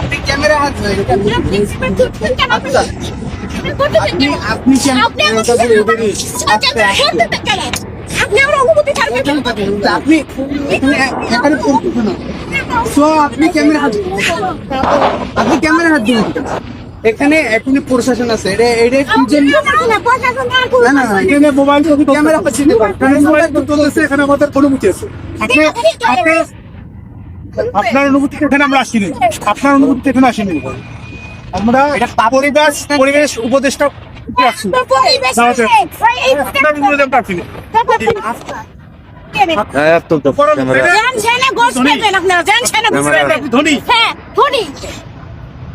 আপনি ক্যামেরা হাত ধরে আপনি আপনি আপনি আপনি? কেন? এখানে এখানে পড়তেছেন সো আপনি ক্যামেরা হাত আপনি ক্যামেরা হাত দিন এখানে এখানে প্রশাসন আছে। এটা এটা কি জন্য না, না না না, এখানে মোবাইল ক্যামেরা পাচ্ছি না কারণ মোবাইল তো চলতেছে এখানে আমাদের অনুমতি আছে। আপনি আপনি আপনার অনুভূতি এখানে আমরা আসিনি। আপনার অনুভূতি এখানে আসিনি। আমরা পরিবেশ পরিবেশ উপদেষ্টা হ্যাঁ ধনী।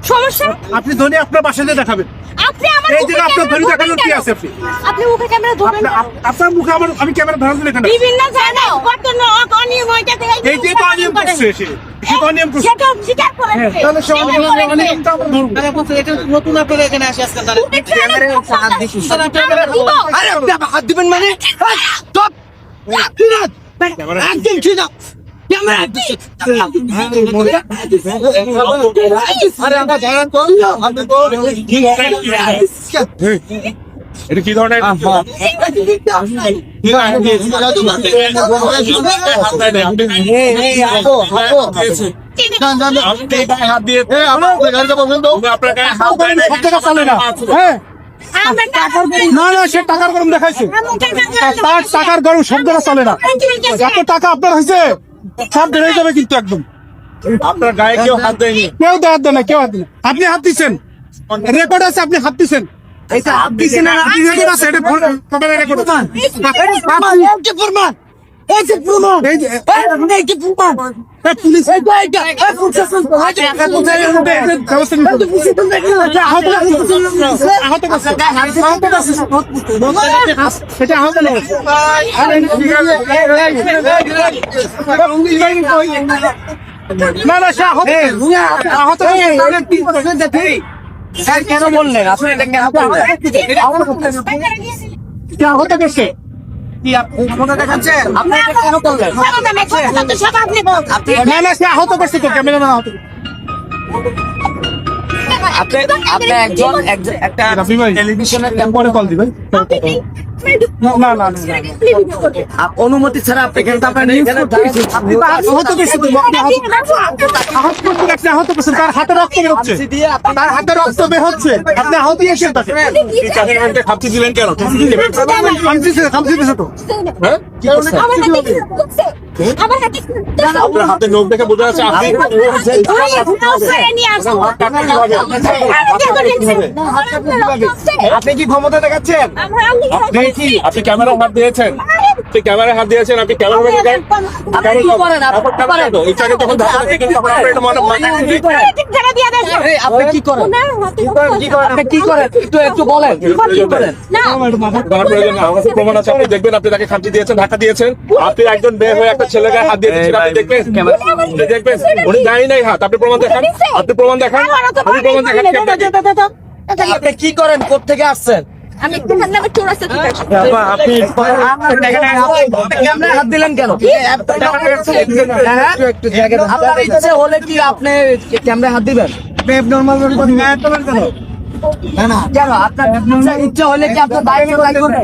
সমস্যা? আপনি ধনী আপনার বাসাতে দেখাবেন। আপনি আমার এই যে আপনার ধনী দেখানোর কি আছে আপনি? আপনি মুখে ক্যামেরা ধরবেন আপনার- মুখে আমার আমি ক্যামেরা ধরার জন্য এখানে বিভিন্ন জায়গায় কত ন- অনিয়ম হইতেছে এই যে তো অনিয়ম করছে সে সে তো অনিয়ম করছে। সেটা স্বীকার করেন তাহলে সে অনেক অনেকটা আমরা ধরবো। আরে বলতে এটা নতুন আপনারা এখানে আসে আজকে তাহলে ক্যামেরা হাত দিছি আরে আপনি হাত দিবেন মানে? স্টপ একদম ঠিক না এটা কি ধরনের হ্যাঁ সে টাকার গরম দেখাইছে তার টাকার গরম জায়গা চলে না। এত টাকা আপনার হয়েছে? সব বেড়ে যাবে কিন্তু একদম। আপনার গায়ে কেউ হাত দেয়নি? কেউ তো হাত দেয় না কেউ হাত দেয় না। আপনি হাত দিচ্ছেন রেকর্ড আছে আপনি হাত দিচ্ছেন এটা হাত দিছি না আপনি রেকর্ড আছে এটা ফোন ক্যামেরা রেকর্ড আছে এই যে প্রমাণ এই যে প্রমাণ এই যে এই যে প্রমাণ এ, পুলিশ এই যে এইটা এই প্রশাসন ব্যবস্থা নিতে হবে। আহত করছে। আহত করছে। সেটা আহত না না সে আহত আহত। স্যার কেন বললেন আপনি এটা কেন আহত করছে কি আপনি ক্ষমতা দেখাচ্ছেন? আপনি এটা কেন করলেন? না না সে আহত করছে তো ক্যামেরাম্যান আহত আপনি আপনি একজন একজন একটা টেলিভিশনের পরে কল দিবে না না না না আপ- অনুমতি ছাড়া আপনি কিন্তু আহত তার হাতে রক্ত বের হচ্ছে আর্সি তার হাতে রক্ত বের হচ্ছে আপনি আহত দিয়েছেন তাকে এই চাকরি আনতে খাপছি দিলেন কেন খামছি খামছি দিয়েছে তো হ্যাঁ আমার হাতে? আপনার নোখ দেখে বোঝা যাচ্ছে আপনি কি ক্ষমতা দেখাচ্ছেন? আপনি কি আপনি ক্যামেরা হাত দিয়েছেন? আপনি ক্যামেরা হাত দিয়েছেন আপনি ক্যামেরা কি করেন কি করেন মনে মনে কি করেন একটু একটু বলেন প্রমাণ আছে আপনি দেখবেন আপনি তাকে খামচি দিয়েছেন ঢাকা দিয়েছেন আপনি একজন বের হয়ে একটা ছেলে গায়ে হাত দিয়ে দিচ্ছেন আপনি দেখবেন দেখবেন উনি গায়ে নাই হাত আপনি প্রমাণ দেখান আপনি প্রমাণ দেখান আপনি প্রমাণ দেখান। আপনি কি করেন কোথেকে আসছেন আমি তোমার নামে চোরাস্তা ঠিক আছে আপনি ক্যামেরা হাত দিলেন কেন হ্যাঁ? আপনার ইচ্ছে হলে কি আপনি ক্যামেরা হাত দিবেন না না কেন আপনার ইচ্ছা- হলে কি আপনার লাগবে